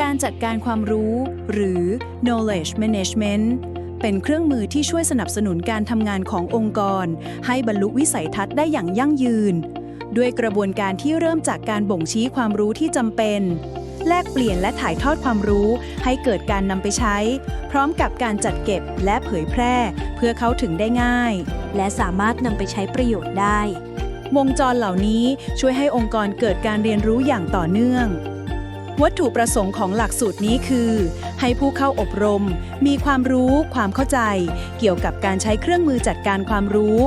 การจัดการความรู้ หรือ knowledge management เป็นเครื่องมือที่ช่วยสนับสนุนการทำงานขององค์กร ให้บรรลุวิสัยทัศน์ได้อย่างยั่งยืน ด้วยกระบวนการที่เริ่มจากการบ่งชี้ความรู้ที่จำเป็น แลกเปลี่ยนและถ่ายทอดความรู้ ให้เกิดการนำไปใช้ พร้อมกับการจัดเก็บและเผยแพร่ เพื่อเข้าถึงได้ง่าย และสามารถนำไปใช้ประโยชน์ได้ วงจรเหล่านี้ช่วยให้องค์กรเกิดการเรียนรู้อย่างต่อเนื่อง วัตถุประสงค์ของหลักสูตรนี้คือ ให้ผู้เข้าอบรม มีความรู้ ความเข้าใจ เกี่ยวกับการใช้เครื่องมือจัดการความรู้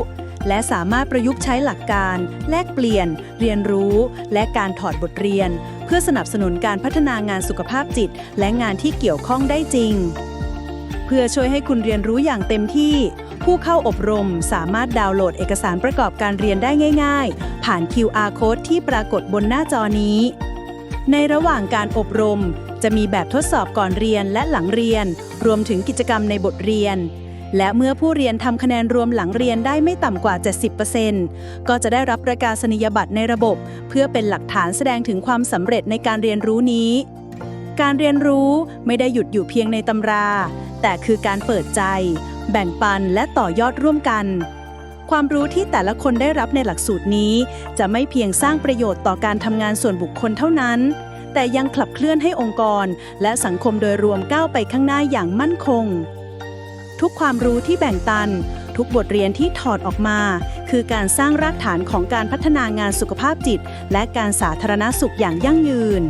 และสามารถประยุกต์ใช้หลักการ แลกเปลี่ยน เรียนรู้ และการถอดบทเรียน เพื่อสนับสนุนการพัฒนางานสุขภาพจิต และงานที่เกี่ยวข้องได้จริง เพื่อช่วยให้คุณเรียนรู้อย่างเต็มที่ผู้เข้าอบรมสามารถดาวน์โหลดเอกสารประกอบการเรียนได้ง่าย ๆ ผ่าน QR code ที่ปรากฏบนหน้าจอนี้ ในระหว่างการอบรม จะมีแบบทดสอบก่อนเรียนและหลังเรียน รวมถึงกิจกรรมในบทเรียน และเมื่อผู้เรียนทำคะแนนรวมหลังเรียนได้ไม่ต่ำกว่า 70%ก็จะได้รับประกาศนียบัตรในระบบ เพื่อเป็นหลักฐานแสดงถึงความสำเร็จในการเรียนรู้นี้ การเรียนรู้ไม่ได้หยุดอยู่เพียงในตำรา แต่คือการเปิดใจ แบ่งปันและต่อยอดร่วมกัน ความรู้ที่แต่ละคนได้รับในหลักสูตรนี้ จะไม่เพียงสร้างประโยชน์ต่อการทำงานส่วนบุคคลเท่านั้น แต่ยังขับเคลื่อนให้องค์กร และสังคมโดยรวมก้าวไปข้างหน้าอย่างมั่นคง ทุกความรู้ที่แบ่งปัน ทุกบทเรียนที่ถอดออกมา คือการสร้างรากฐานของการพัฒนางานสุขภาพจิต และการสาธารณสุขอย่างยั่งยืน